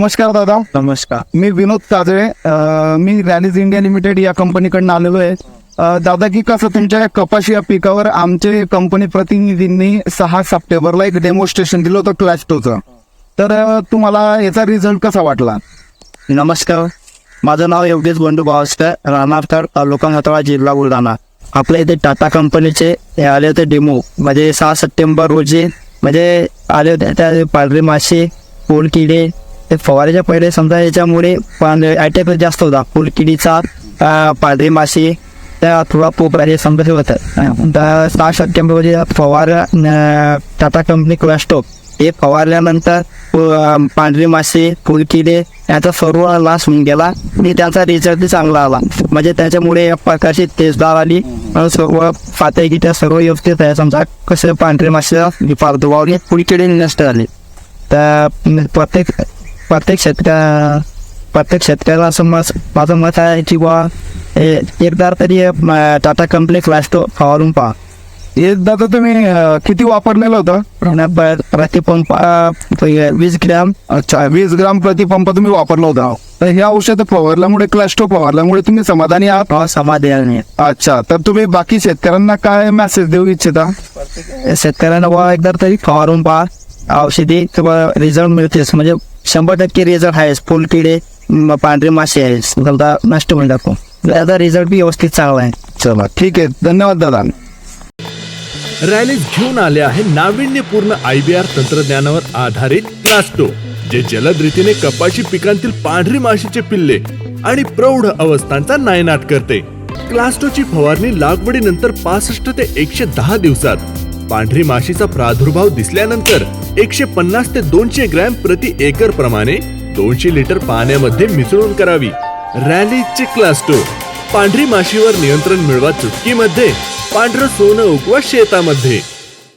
नमस्कार दादा. नमस्कार. मी विनोद काजळे अं, मी रॅलीज इंडिया लिमिटेड या कंपनीकडनं आलेलो आहे. अं, दादा की कसं तुमच्या या कपाशी या पिकावर आमचे कंपनी प्रतिनिधींनी सहा सप्टेंबरला एक डेमॉन्स्ट्रेशन दिलं होतं क्लॅस्टोचं तर अं, तुम्हाला याचा रिझल्ट कसा वाटला? नमस्कार. माझं नाव योगेश बंडू भावस्कर राहणार तर तालुका हातळा जिल्हा बुलढाणा. आपल्या इथे टाटा कंपनीचे हे आले होते डेमो म्हणजे सहा सप्टेंबर रोजी म्हणजे आले होते त्या पांढरे मासे फुलकिडे ते फवारीच्या पहिले समजा याच्यामुळे अटॅक जास्त होता. फुलकिडीचा पांढरी माशी मासे त्या थोडा पोपरा हे समजा होतात होतं. सहा सप्टेंबरमध्ये फवार टाटा कंपनी क्लास्टोप हे फवारल्यानंतर पांढरी पांढरे मासे फुलकिडे याचा सर्व लास होऊन गेला आणि त्यांचा रिझल्ट चांगला आला. म्हणजे त्याच्यामुळे एक प्रकारची तेजदार आली. आणि सर्व फात्या गिट्या सर्व व्यवस्थित आहे. समजा कसं पांढरे मासे फारदुवावले फुलकिडे नष्ट झाले. तर प्रत्येक प्रत्येक शेतकऱ्या प्रत्येक शेतकऱ्याला असं मत माझं मत आहे की बा हे एकदा तरी टाटा कंपनी क्लास्टो फवारून पहा. हे दादा तुम्ही किती वापरलेलं होतं? प्रतिपंप वीस ग्रॅम. अच्छा वीस ग्राम प्रतिपंप तुम्ही वापरला होता. तर हे औषध फवारल्यामुळे क्लॅस्टो फवारल्यामुळे तुम्ही समाधानी आहात? हा समाधान. अच्छा तर तुम्ही बाकी शेतकऱ्यांना काय मेसेज देऊ इच्छिता? शेतकऱ्यांना एकदा तरी फवारून पहा. औषधी किंवा रिझल्ट मिळतेच म्हणजे शंभर टक्के रिझल्ट आहेच. फुलकिडे म, पांढरे मासे आहे समजा नष्ट होऊन जातो. याचा रिझल्ट बी व्यवस्थित चांगला आहे. चला ठीक आहे. धन्यवाद दादा. रॅलीज घेऊन आले आहे नाविन्यपूर्ण आयबीआर तंत्रज्ञानावर आधारित प्लास्टो जे जलद रीतीने कपाशी पिकांतील पांढरी माशीचे पिल्ले आणि प्रौढ अवस्थांचा नायनाट करते. क्लास्टोची फवारणी लागवडीनंतर पासष्ट ते एकशे दहा दिवसात. पांढरी माशीचा प्रादुर्भाव दिसल्यानंतर एकशे पन्नास ते दोनशे ग्रॅम प्रति एकर प्रमाणे दोनशे लिटर पाण्यामध्ये मिसळून करावी. रॅली क्लास्टो पांढरी माशीवर नियंत्रण मिळवा चुटकीमध्ये. पांढरं सोनं उगवा शेतामध्ये.